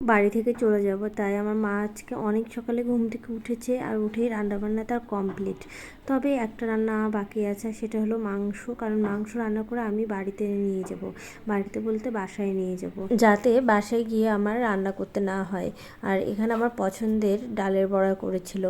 বাড়ি থেকে চলে যাব। তাই আমার মা আজকে অনেক সকালে ঘুম থেকে উঠেছে আর উঠেই রান্নাবান্না তার কমপ্লিট তবে একটা রান্না বাকি আছে, সেটা হলো মাংস। কারণ মাংস রান্না করে আমি বাড়িতে নিয়ে যাব। বাড়িতে বলতে বাসায় নিয়ে যাব। যাতে বাসায় গিয়ে আমার রান্না করতে না হয়। আর এখানে আমার পছন্দের ডালের বড়া করেছিল।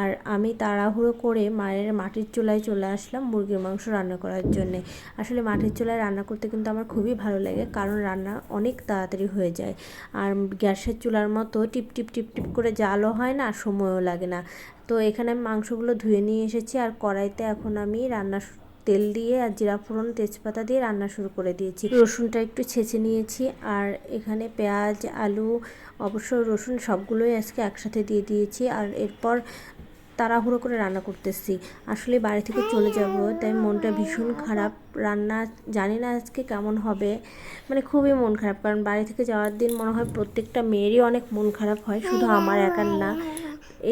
আর আমি তাড়াহুড়ো করে মায়ের মাটির চুলায় চলে আসলাম মুরগির মাংস রান্না করার জন্যে। আসলে মাটির চুলায় রান্না করতে কিন্তু আমার খুবই ভালো লাগে। কারণ রান্না অনেক তাড়াতাড়ি হয়ে যায়। আর গ্যাসের চুলার মতো টিপ টিপ টিপ টিপ করে জালও হয় না সময়ও লাগে না। তো এখানে আমি মাংসগুলো ধুয়ে নিয়ে এসেছি আর কড়াইতে এখন আমি রান্না তেল দিয়ে আর জিরা ফোড়ন, তেজপাতা দিয়ে রান্না শুরু করে দিয়েছি। রসুনটা একটু ছেঁচে নিয়েছি আর এখানে পেঁয়াজ, আলু, অবশ্য রসুন সবগুলোই আজকে একসাথে দিয়ে দিয়েছি। আর এরপর তাড়াহুড়ো করে রান্না করতেছি। আসলে বাড়ি থেকে চলে যাব, তাই মনটা ভীষণ খারাপ। রান্না জানি না আজকে কেমন হবে। মানে খুবই মন খারাপ, কারণ বাড়ি থেকে যাওয়ার দিন মনে হয় প্রত্যেকটা মেয়েরই অনেক মন খারাপ হয়, শুধু আমার একার না।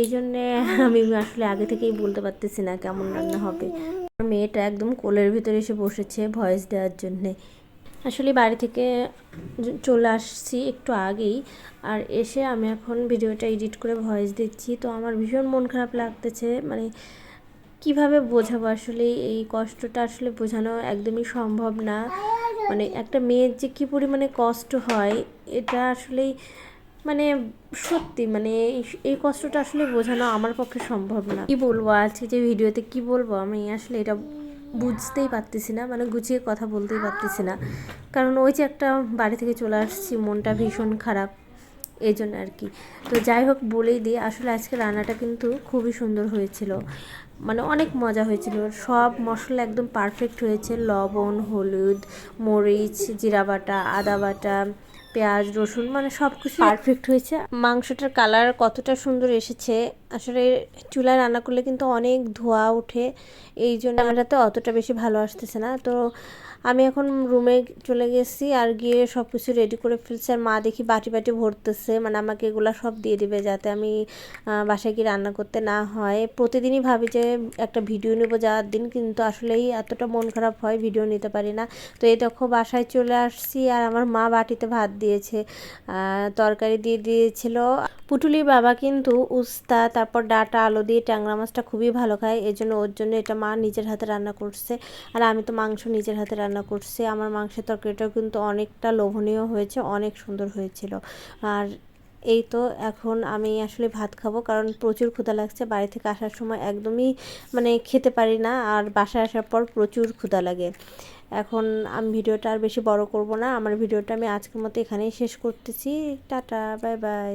এই জন্যে আমি আসলে আগে থেকেই বলতে পারতেছি না কেমন রান্না হবে। আমার মেয়েটা একদম কোলের ভিতরে এসে বসেছে ভয়েস দেওয়ার জন্যে। আসলে বাড়ি থেকে চলে আসছি একটু আগেই। আর এসে আমি এখন ভিডিওটা এডিট করে ভয়েস দিচ্ছি। তো আমার ভীষণ মন খারাপ লাগতেছে। মানে কীভাবে বোঝাবো আসলে? এই কষ্টটা আসলে বোঝানো একদমই সম্ভব না। মানে একটা মেয়ের যে কী পরিমাণে কষ্ট হয়, এটা আসলেই মানে সত্যি মানে এই- কষ্টটা আসলে বোঝানো আমার পক্ষে সম্ভব না। কি বলব আজকে যে ভিডিওতে কি বলব আমি? আসলে এটা বুঝতেই পারতেছি না মানে গুছিয়ে কথা বলতেই পারতেছি না। কারণ ওই যে একটা বাড়ি থেকে চলে আসছি, মনটা ভীষণ খারাপ, এই জন্য আর কি। তো যাই হোক, বলেই দিই, আসলে আজকে রান্নাটা কিন্তু খুবই সুন্দর হয়েছিল। মানে অনেক মজা হয়েছিল। সব মশলা একদম পারফেক্ট হয়েছে। লবণ, হলুদ, মরিচ, জিরা বাটা, আদা বাটা পেঁয়াজ, রসুন মানে সব কিছু পারফেক্ট হয়েছে। মাংসটার কালার কতটা সুন্দর এসেছে, আসলে চুলায় রান্না করলে কিন্তু অনেক ধোয়া ওঠে, এই জন্য রান্নাটাতে অতটা বেশি ভালো আসতেছে না। তো আমি এখন রুমে চলে গেছি আর গিয়ে সব কিছু রেডি করে ফেলছি আর মা দেখি বাটি বাটি ভরতেছে মানে আমাকে এগুলো সব দিয়ে দিবে যাতে আমি বাসায় গিয়ে রান্না করতে না হয়। প্রতিদিনই ভাবি যে একটা ভিডিও নেব যাওয়ার দিন, কিন্তু আসলেই এতটা মন খারাপ হয় ভিডিও নিতে পারি না। তো এই দেখো বাসায় চলে আসছি আর আমার মা বাটিতে ভাত দিয়েছে তরকারি দিয়ে দিয়েছিল। পুটুলির বাবা কিন্তু উস্তা, তারপর ডাটা, আলু দিয়ে ট্যাংরা মাছটা খুবই ভালো খায় এই জন্য ওর জন্য এটা মা নিজের হাতে রান্না করছে। আর আমি তো মাংস নিজের হাতে রান্না করছি, আমার মাংসের তরকারিটাও কিন্তু অনেকটা লোভনীয় হয়েছে, অনেক সুন্দর হয়েছিল। আর এই তো এখন আমি আসলে ভাত খাব, কারণ প্রচুর ক্ষুধা লাগছে, বাড়ি থেকে আসার সময় একদমই মানে খেতে পারি না, আর বাসায় আসার পর প্রচুর ক্ষুধা লাগে। এখন আমি ভিডিওটা আর বেশি বড় করব না। আমার ভিডিওটা আমি আজকের মতো এখানেই শেষ করতেছি। টাটা, বাই বাই।